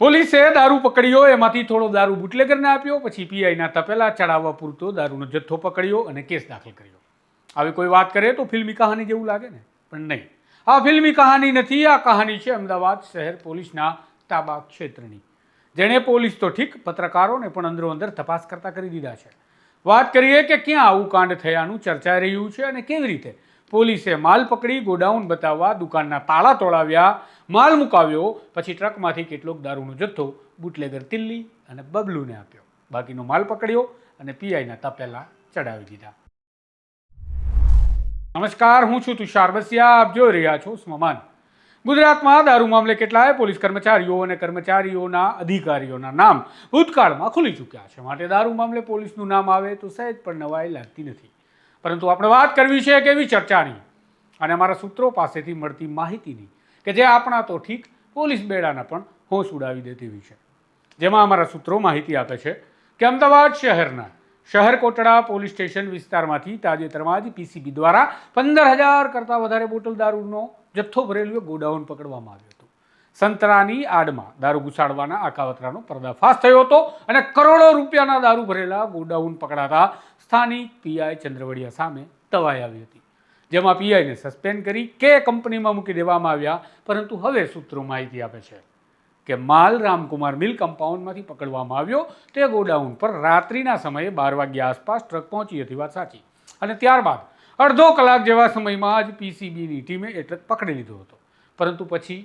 પોલીસે દારૂ પકડ્યો, એમાંથી થોડો દારૂ બુટલેગરને આપ્યો, પછી પીઆઈના તપેલા ચડાવવા પૂરતો દારૂનો જથ્થો પકડ્યો અને કેસ દાખલ કર્યો. આવી કોઈ વાત કરે તો ફિલ્મી કહાની જેવું લાગે ને? પણ નહીં. આ ફિલ્મી કહાની નથી, આ કહાની છે અમદાવાદ શહેર પોલીસના તાબા ક્ષેત્રની. જેણે પોલીસ તો ઠીક પત્રકારોને પણ અંદરો અંદર તપાસ કરતા કરી દીધા છે. વાત કરીએ કે ક્યાં આવું કાંડ થયાનું ચર્ચાઈ રહ્યું છે અને કેવી રીતે પોલીસે માલ પકડી, ગોડાઉન બતાવવા, દુકાનના તાળા તોડાવ્યા, માલ મુકાવ્યો, પછી ટ્રકમાંથી કેટલોક દારૂનો જથ્થો બુટલેગર તિલ્લી અને બબલુને આપ્યો. બાકીનો માલ પકડ્યો અને પીઆઈના તપેલા ચડાવી દીધા. નમસ્કાર, હું છું તુષાર બસિયા આપ જોઈ રહ્યા છો સ્મમાન. ગુજરાતમાં દારૂ મામલે કેટલાય પોલીસ કર્મચારીઓ અને કર્મચારીઓના અધિકારીઓના નામ ભૂતકાળમાં ખુલી ચૂક્યા છે. માટે દારૂ મામલે પોલીસનું નામ આવે તો સહેજ પણ નવાઈ લાગતી નથી. પરંતુ આપણે વાત કરવી છે એક એવી ચર્ચાની. અને અમારા સૂત્રો પાસેથી મળતી માહિતીની કે જે આપણા તો ઠીક પોલીસ બેડાના પણ હોશ ઉડાવી દે તેવી છે. જેમાં અમારા સૂત્રો માહિતી આપે છે કે અમદાવાદ શહેરના શહેર કોટડા પોલીસ સ્ટેશન વિસ્તારમાંથી તાજેતરમાં જ પીસીબી દ્વારા પંદર હજાર કરતાં વધારે બોટલ દારૂનો જથ્થો ભરેલો ગોડાઉન પકડવામાં આવ્યું સંતરાની આડમાં દારૂ ઘુસાડવાના આ કાવતરાનો પર્દાફાશ થયો હતો અને કરોડો રૂપિયાના દારૂ ભરેલા ગોડાઉન પકડાતા સ્થાનિક પીઆઈ ચંદ્રવડિયા સામે તવાઈ આવી હતી. જેમાં પીઆઈને સસ્પેન્ડ કરી કે કંપનીમાં મૂકી દેવામાં આવ્યા, પરંતુ હવે સૂત્રો માહિતી આપે છે કે માલ રામકુમાર મિલ કમ્પાઉન્ડમાંથી પકડવામાં આવ્યો. તે ગોડાઉન પર રાત્રિના સમયે બાર વાગ્યા આસપાસ ટ્રક પહોંચી હતી વાત સાચી. અને ત્યારબાદ અડધો કલાક જેવા સમયમાં જ પીસીબીની ટીમે એ ટ્રક પકડી લીધો હતો. પરંતુ પછી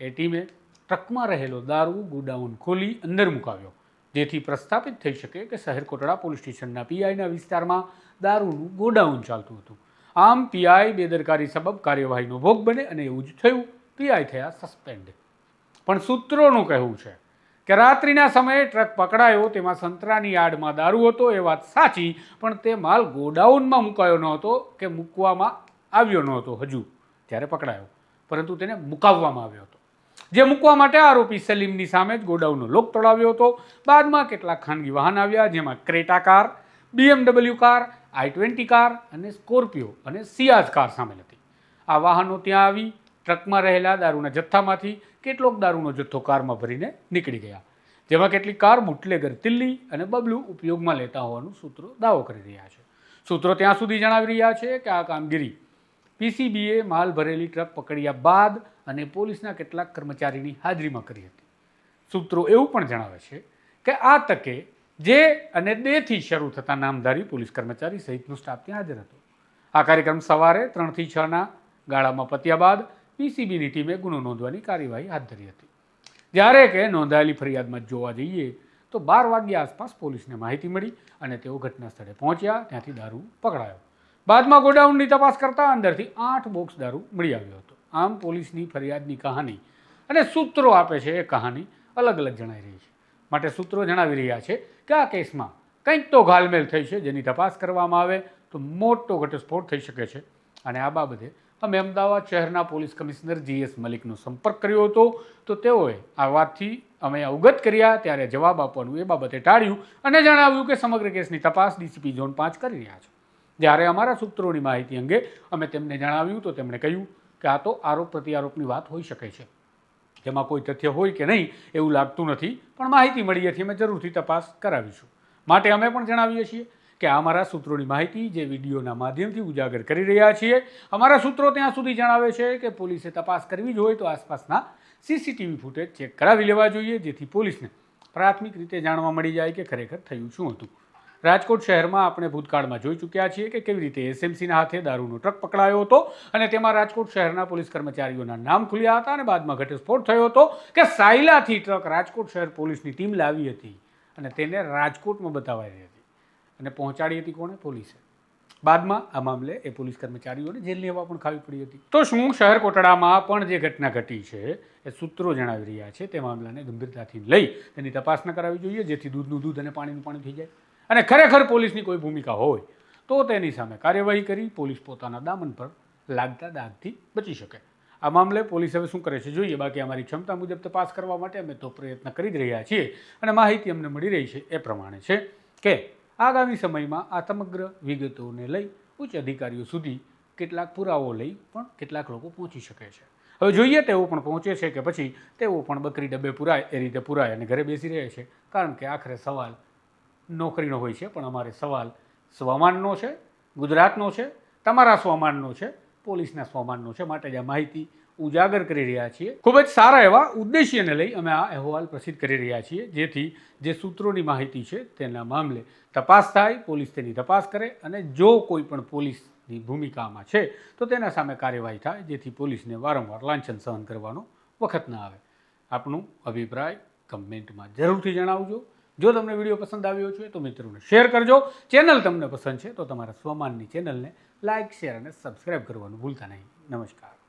એ ટીમે ટ્રકમાં રહેલો દારૂ, ગોડાઉન ખોલી અંદર મુકાવ્યો. જેથી પ્રસ્થાપિત થઈ શકે કે શહેર કોટડા પોલીસ સ્ટેશનના પીઆઈના વિસ્તારમાં દારૂનું ગોડાઉન ચાલતું હતું. આમ પીઆઈ બેદરકારી સબબ કાર્યવાહીનો ભોગ બને અને એવું જ થયું. પીઆઈ થયા સસ્પેન્ડ. પણ સૂત્રોનું કહેવું છે કે રાત્રિના સમયે ટ્રક પકડાયો, તેમાં સંતરાની આડમાં દારૂ હતો, એ વાત સાચી, પણ તે માલ ગોડાઉનમાં મુકાયો ન હતો કે મૂકવામાં આવ્યો ન હતો હજુ. ત્યારે પકડાયો. પરંતુ તેને મુકાવવામાં આવ્યો હતો. જે મૂકવા માટે આરોપી સલીમની સામે જ ગોડાઉનનો લોક તોડાવ્યો હતો. બાદમાં કેટલાક ખાનગી વાહન આવ્યા, જેમાં Creta car BMW car i twenty car અને સ્કોર્પિયો અને સિયાઝ કાર સામેલ હતી. આ વાહનો ત્યાં આવી ટ્રકમાં રહેલા દારૂના જથ્થામાંથી કેટલોક દારૂનો જથ્થો કારમાં ભરીને નીકળી ગયા. જેમાં કેટલીક કાર બુટલેગર તિલ્લી અને બબલુ ઉપયોગમાં લેતા હોવાનું સૂત્રો દાવો કરી રહ્યા છે. સૂત્રો ત્યાં સુધી જણાવી રહ્યા છે કે આ કામગીરી પીસીબીએ માલ ભરેલી ટ્રક પકડ્યા બાદ અને પોલીસના કેટલાક કર્મચારીની હાજરીમાં કરી હતી. સૂત્રો એવું પણ જણાવે છે કે આ તકે જે અને દેથી શરૂ થતા નામધારી પોલીસ કર્મચારી સહિતનો સ્ટાફ ત્યાં હાજર હતો. આ કાર્યક્રમ સવારે ત્રણથી છના ગાળામાં પત્યા બાદ પીસીબીની ટીમે ગુનો નોંધવાની કાર્યવાહી હાથ ધરી હતી. જ્યારે કે નોંધાયેલી ફરિયાદમાં જોવા જઈએ તો બાર વાગ્યા આસપાસ પોલીસને માહિતી મળી અને તેઓ ઘટના સ્થળે પહોંચ્યા, ત્યાંથી દારૂ પકડાયો. બાદમાં ગોડાઉનની તપાસ કરતા અંદરથી આઠ બોક્સ દારૂ મળી આવ્યો હતો. આમ પોલીસની ફરિયાદની કહાની અને સૂત્રો આપે છે એ કહાની અલગ અલગ જણાઈ રહી છે. માટે સૂત્રો જણાવી રહ્યા છે કે આ કેસમાં કંઈક તો ઘાલમેલ થઈ છે, જેની તપાસ કરવામાં આવે તો મોટો ઘટસ્ફોટ થઈ શકે છે. અને આ બાબતે અમે અમદાવાદ શહેરના પોલીસ કમિશનર જીએસ મલિકનો સંપર્ક કર્યો હતો. તો તેઓએ આ વાતથી અમે અવગત કર્યા, ત્યારે જવાબ આપવાનું એ બાબતે ટાળ્યું અને જણાવ્યું કે સમગ્ર કેસની તપાસ ડીસીપી ઝોન પાંચ કરી રહ્યા છે. જ્યારે અમારા સૂત્રોની માહિતી અંગે અમે તેમને જણાવ્યું તો તેમણે કહ્યું કે આ તો આરોપ પ્રત્યારોપની વાત હોઈ શકે છે. જેમાં કોઈ તથ્ય હોય કે નહીં એવું લાગતું નથી, પણ માહિતી મળી હતી અમે જરૂરથી તપાસ કરાવીશું. માટે અમે પણ જણાવીએ છીએ કે આ અમારા સૂત્રોની માહિતી જે વિડીયોના માધ્યમથી ઉજાગર કરી રહ્યા છીએ, અમારા સૂત્રો ત્યાં સુધી જણાવે છે કે પોલીસે તપાસ કરવી જ હોય તો આસપાસના સીસીટીવી ફૂટેજ ચેક કરાવી લેવા જોઈએ, જેથી પોલીસને પ્રાથમિક રીતે જાણવા મળી જાય કે ખરેખર થયું શું હતું. રાજકોટ શહેરમાં આપણે ભૂતકાળમાં જોઈ ચૂક્યા છીએ કે કેવી રીતે એસએમસીના હાથે દારૂનો ટ્રક પકડાયો હતો અને તેમાં રાજકોટ શહેરના પોલીસ કર્મચારીઓના નામ ખુલ્યા હતા અને બાદમાં ઘટસ્ફોટ થયો હતો કે સાયલાથી ટ્રક રાજકોટ શહેર પોલીસની ટીમ લાવી હતી અને તેને રાજકોટમાં બતાવાઈ હતી. અને પહોંચાડી હતી કોણે? પોલીસે. બાદમાં આ મામલે એ પોલીસ કર્મચારીઓને જેલની હવા પણ ખાવી પડી હતી. તો શું શહેર કોટડામાં પણ જે ઘટના ઘટી છે એ સૂત્રો જણાવી રહ્યા છે તે મામલાને ગંભીરતાથી લઈ તેની તપાસના કરાવી જોઈએ જેથી દૂધનું દૂધ અને પાણીનું પાણી થઈ જાય. અને ખરેખર પોલીસની કોઈ ભૂમિકા હોય, તો તેની સામે કાર્યવાહી કરી, પોલીસ પોતાના દામન પર લાગતા દાગથી બચી શકે. આ મામલે પોલીસ હવે શું કરે છે જોઈએ. બાકી અમારી ક્ષમતા મુજબ તપાસ કરવા માટે અમે તો પ્રયત્ન કરી જ રહ્યા છીએ અને માહિતી અમને મળી રહી છે એ પ્રમાણે છે કે આગામી સમયમાં આ સમગ્ર વિગતોને લઈ ઉચ્ચ અધિકારીઓ સુધી કેટલાક પુરાવો લઈ પણ કેટલાક લોકો પહોંચી શકે છે. હવે જોઈએ તેઓ પણ પહોંચે છે કે પછી તેઓ પણ બકરી ડબ્બે પુરાય, એ રીતે પુરાય અને ઘરે બેસી રહે છે. કારણ કે આખરે સવાલ નોકરીનો હોય છે, પણ અમારે સવાલ સ્વમાનનો છે, ગુજરાતનો છે, તમારા સ્વમાનનો છે, પોલીસના સ્વમાનનો છે માટે જ આ માહિતી ઉજાગર કરી રહ્યા છીએ. ખૂબ જ સારા એવા ઉદ્દેશ્યને લઈ અમે આ અહેવાલ પ્રસિદ્ધ કરી રહ્યા છીએ, જેથી જે સૂત્રોની માહિતી છે તેના મામલે તપાસ થાય, પોલીસ તેની તપાસ કરે અને જો કોઈ પણ પોલીસની ભૂમિકામાં છે, તો તેના સામે કાર્યવાહી થાય, જેથી પોલીસને વારંવાર લાંછન સહન કરવાનો વખત ન આવે. આપનું અભિપ્રાય કમેન્ટમાં જરૂરથી જણાવજો. જો તમને વીડિયો પસંદ આવ્યો છે તો મિત્રોને શેર કરજો. ચેનલ તમને પસંદ છે તો તમારા સ્વમાનની ચેનલને લાઇક શેર અને સબસ્ક્રાઈબ કરવાનું ભૂલતા નહીં. નમસ્કાર.